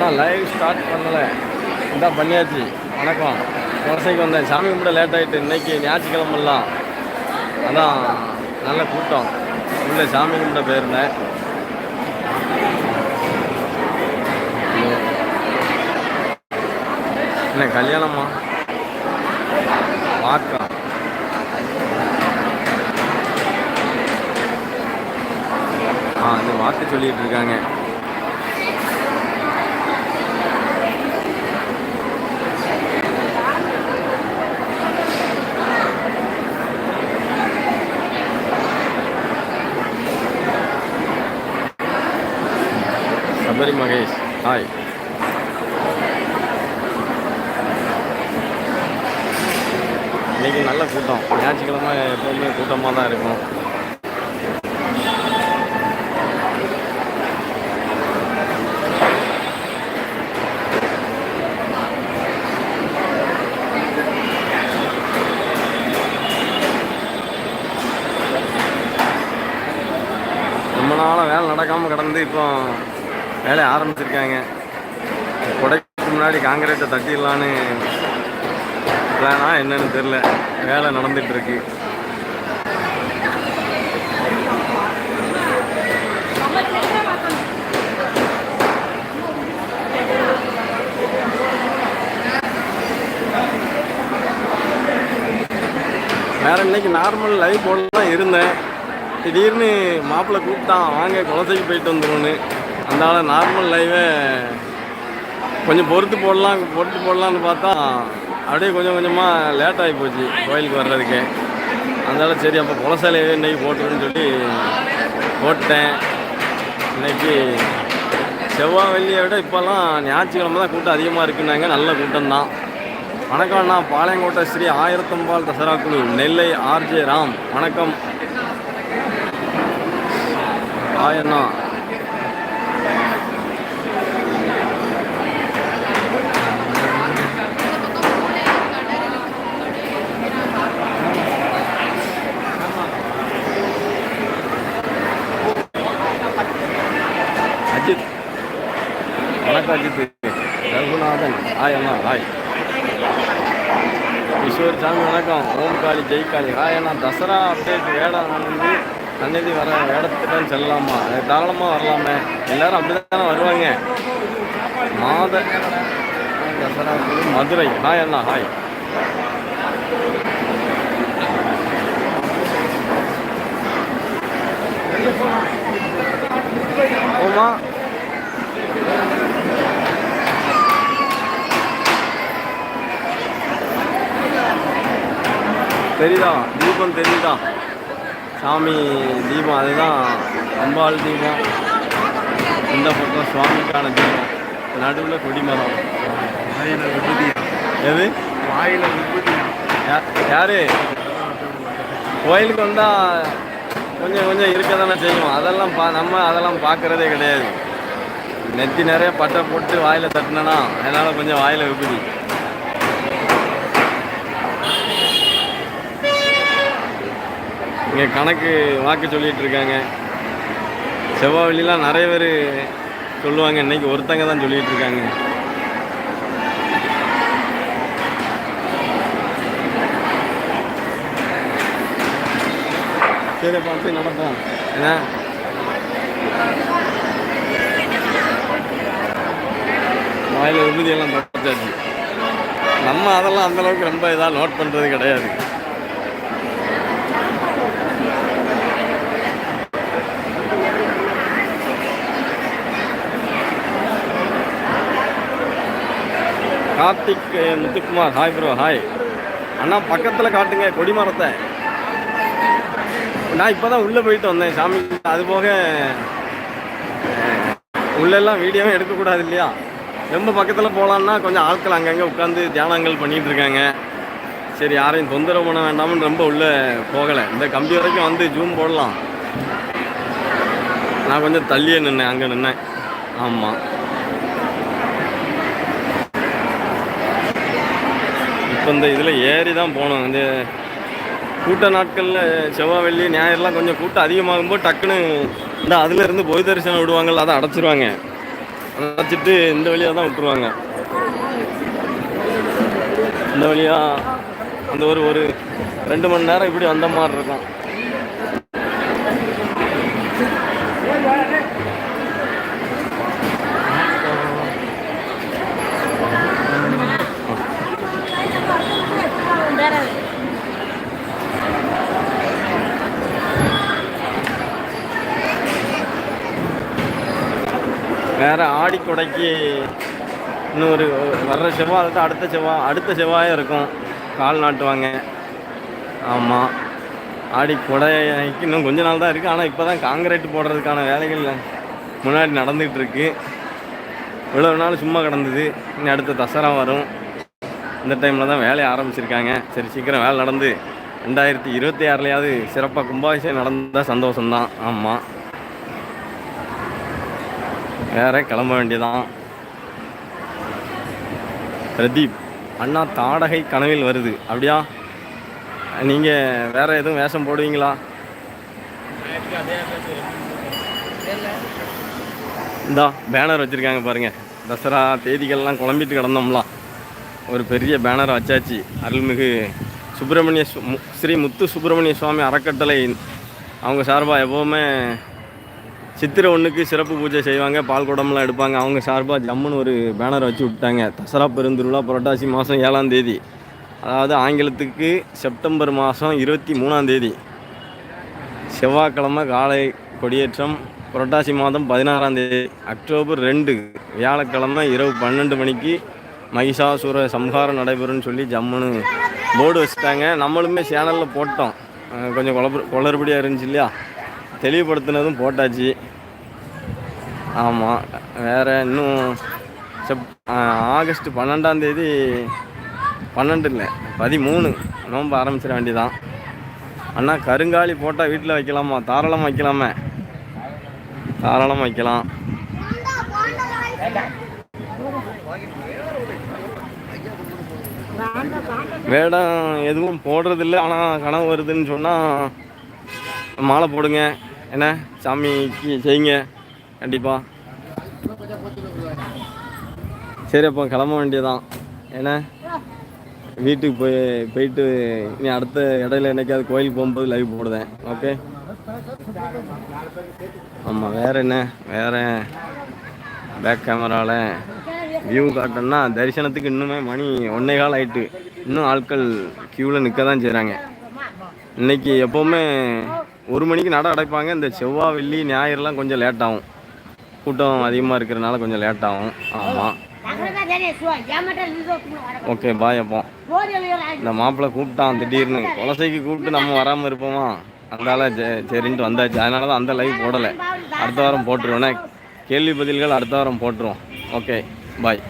ஆனால் live start பண்ணலை. இதான் பண்ணியாச்சு. வணக்கம். குலசைக்கு வந்தேன். சாமி கும்பிட லேட் ஆகிட்டு இன்றைக்கி ஞாயிற்றுக்கிழமெல்லாம் அதான் நல்ல கூட்டம். உள்ள சாமி கும்பிட போயிருந்தேன். என்ன கல்யாணமா? வாக்கா. ஆ இந்த வார்த்தை சொல்லிகிட்டு இருக்காங்க. இன்னைக்கு நல்ல கூட்டம். ஞாயிற்றுக்கிழமை எப்போவுமே கூட்டமாக தான் இருக்கும். ரொம்ப நாளாக வேலை நடக்காமல் கடந்து இப்போ வேலையை ஆரம்பிச்சிருக்காங்க. கொடைக்கு முன்னாடி காங்கிரீட்டை தட்டிடலான்னு பிளானா என்னன்னு தெரில வேலை நடந்துட்டு இருக்கு வேற இன்னைக்கு நார்மல் லைவ் போட தான் இருந்தேன். திடீர்னு மாப்பிள்ளை கூப்பிட்டான் வாங்க குளத்துக்கு போயிட்டு வந்துருவோன்னு. அதனால நார்மல் லைவை கொஞ்சம் பொறுத்து போடலாம் பொறுத்து போடலான்னு பார்த்தா அப்படியே கொஞ்சம் கொஞ்சமாக லேட் ஆகி போச்சு கோயிலுக்கு வர்றதுக்கு. அதனால சரி அப்போ குலசாலையே இன்னைக்கு போட்டுருன்னு சொல்லி போட்டேன் இன்றைக்கி செவ்வாய் வெள்ளியை விட இப்போல்லாம் ஞாயிற்றுக்கிழமை தான் கூட்டம் அதிகமாக இருக்குன்னாங்க. நல்ல கூட்டம் தான் வணக்கம் அண்ணா பாளையங்கோட்டை ஸ்ரீ ஆயிரத்தம்பாள் தசரா குழு நெல்லை ஆர்ஜே ராம். வணக்கம். ஆயண்ணா அண்ணா அஜித் வணக்கம் ரகுநாதன். ஹாய் அண்ணா ஹாய். கிஷோர் சாமி வணக்கம். ஓம் காளி ஜெய் காளி. ஹாய் அண்ணா தசரா அப்டேட் வேடம் வந்து சந்நிதி வர வேடத்துக்கு செல்லலாமா? தாராளமாக வரலாமே. எல்லாரும் அப்படி தானே வருவாங்க. மாத தசரா மதுரை. ஹாய் அண்ணா ஹாய். தெரியுதா? தீபம் தெரியுதா? சாமி தீபம் அதுதான் அம்பாள் தீபம். இந்த பக்கம் சுவாமிக்கான தீபம். நடுவில் கொடிமரம். எது? வாயில யாரு? கோயிலுக்கு வந்தால் கொஞ்சம் கொஞ்சம் இருக்க தானே செய்யும். அதெல்லாம் பா நம்ம அதெல்லாம் பார்க்கறதே கிடையாது. நெத்தி நிறைய பட்டை போட்டு வாயில் தட்டினனா அதனால் கொஞ்சம் வாயில் விபூதி. இங்கே கணக்கு வாக்கு சொல்லிட்டு இருக்காங்க. செவ்வாய் வெள்ளிலாம் நிறைய பேர் சொல்லுவாங்க. இன்னைக்கு ஒருத்தங்க தான் சொல்லிட்டு இருக்காங்க. சரி பார்த்து நடப்போம் என்ன? வாயில் விபூதியெல்லாம் தப்பிச்சாச்சு நம்ம அதெல்லாம் அந்த அளவுக்கு ரொம்ப இதாக நோட் பண்ணுறது கிடையாது. Karthik Muthukumar. Hi bro hi அண்ணா பக்கத்தில் காட்டுங்க கொடிமரத்தை நான் இப்போ தான் உள்ளே போயிட்டு வந்தேன் சாமி. அது போக உள்ளெல்லாம் வீடியோவே எடுக்கக்கூடாது இல்லையா? ரொம்ப பக்கத்தில் போகலான்னா கொஞ்சம் ஆட்கள் அங்கங்கே உட்காந்து தியானங்கள் பண்ணிகிட்டு இருக்காங்க. சரி யாரையும் தொந்தரவு பண்ண வேண்டாம்னு ரொம்ப உள்ளே போகலை. இந்த கம்பி வரைக்கும் வந்து ஜூம் போடலாம். நான் கொஞ்சம் தள்ளியே நின்னேன் அங்கே நின்னேன். ஆமாம் இப்போ இந்த இதில் ஏறி தான் போகணும் இந்த கூட்ட நாட்களில் செவ்வாய் வெள்ளி ஞாயிறுலாம் கொஞ்சம் கூட்டம் அதிகமாகும்போது டக்குன்னு இந்த அதுலேருந்து பொய் தரிசனம் விடுவாங்கல்ல அதை அடைச்சிருவாங்க. அடைச்சிட்டு இந்த வழியாக தான் விட்டுருவாங்க. இந்த வழியாக அந்த ஒரு ஒரு ரெண்டு மணி நேரம் இப்படி வந்த மாதிரி இருக்கும். வேற ஆடி இன்னும் ஒரு வர்ற செவ்வாய் அல்லது அடுத்த செவ்வாய் அடுத்த செவ்வாயும் இருக்கும். கால் நாட்டுவாங்க. ஆமாம் ஆடி கொடைக்கு இன்னும் கொஞ்ச நாள் தான் இருக்குது ஆனால் இப்போ தான் காங்கிரீட் போடுறதுக்கான வேலைகள் முன்னாடி நடந்துகிட்டு இருக்கு இவ்வளோ நாள் சும்மா கிடந்தது. இன்னும் அடுத்த தசரா வரும். இந்த டைமில் தான் வேலையை ஆரம்பிச்சிருக்காங்க. சரி சீக்கிரம் வேலை நடந்து. ரெண்டாயிரத்தி இருபத்தி ஆறுலையாவது சிறப்பாக கும்பாபிஷேகம் நடந்தால் சந்தோஷம்தான். ஆமாம் வேற கிளம்ப வேண்டியதான் பிரதீப் அண்ணா தாடகை கனவில் வருது. அப்படியா? நீங்கள் வேற எதுவும் வேஷம் போடுவீங்களா? இந்தா பேனர் வச்சுருக்காங்க பாருங்கள் தசரா தேதிகள்லாம் குழம்பிட்டு கிடந்தோம்லாம். ஒரு பெரிய பேனர் வச்சாச்சு. அருள்மிகு சுப்பிரமணிய மு- ஸ்ரீ முத்து சுப்பிரமணிய சுவாமி அறக்கட்டளை. அவங்க சார்பாக எப்போவுமே சித்திரை ஒன்றுக்கு சிறப்பு பூஜை செய்வாங்க பால் குடம்லாம் எடுப்பாங்க. அவங்க சார்பாக ஜம்முன்னு ஒரு பேனர் வச்சு விட்டாங்க. தசரா பெருந்திருவிழா புரட்டாசி மாதம் ஏழாம் தேதி. அதாவது ஆங்கிலத்துக்கு செப்டம்பர் மாதம் இருபத்தி மூணாம் தேதி. செவ்வாய்க்கிழமை காலை கொடியேற்றம் புரட்டாசி மாதம் பதினாறாம் தேதி. அக்டோபர் ரெண்டு வியாழக்கிழமை இரவு பன்னெண்டு மணிக்கு மகிஷாசுர சம்ஹாரம் நடைபெறும்னு சொல்லி ஜம்முன்னு போர்டு வச்சுட்டாங்க. நம்மளுமே சேனலில் போட்டோம். கொஞ்சம் குழப்ப குளறுபடியாக இருந்துச்சு இல்லையா? தெளிவுபடுத்தினதும் போட்டாச்சு. ஆமாம் வேறு இன்னும் செப் ஆகஸ்ட் பன்னெண்டாந்தேதி பன்னெண்டு இல்லை பதிமூணு நோன்பு ஆரம்பிச்சிட வேண்டியதான் அண்ணா கருங்காலி போட்டால் வீட்டில் வைக்கலாமா? தாராளமாக வைக்கலாமே. தாராளமாக வைக்கலாம். வேடம் எதுவும் போடுறதில்ல ஆனால் கனவு வருதுன்னு சொன்னால் மாலை போடுங்க. என்ன? சாமிக்கு செய்யுங்க. கண்டிப்பாக சரி அப்போ கிளம்ப வேண்டியதான் ஏன்னா வீட்டுக்கு போய் போயிட்டு இனி அடுத்த இடையில என்னைக்காவது கோயிலுக்கு போகும்போது லைவ் போடுதேன் ஓகே ஆமாம் வேற என்ன? வேற பேக் கேமராவில் வியூ காட்டணும்னா தரிசனத்துக்கு இன்னுமே மணி ஒன்னே கால் ஆயிட்டு. இன்னும் ஆட்கள் க்யூவில் நிற்க தான் செய்கிறாங்க இன்னைக்கு எப்போவுமே ஒரு மணிக்கு நட அடைப்பாங்க. இந்த செவ்வாய் வெள்ளி ஞாயிறுலாம் கொஞ்சம் லேட் ஆகும். கூட்டம் அதிகமாக இருக்கிறனால கொஞ்சம் லேட் ஆகும். ஆமாம் ஓகே பாய் அப்போ. இந்த மாப்பிள்ளை கூப்பிட்டான் திடீர்னு. குலசைக்கு கூப்பிட்டு நம்ம வராமல் இருப்போமா? அதனால சரின்ட்டு வந்தாச்சு. அதனால தான் அந்த லைவ் போடலை. அடுத்த வாரம் போட்டுருவோண்ணே கேள்வி பதில்கள் அடுத்த வாரம் போட்டுருவோம். Okay bye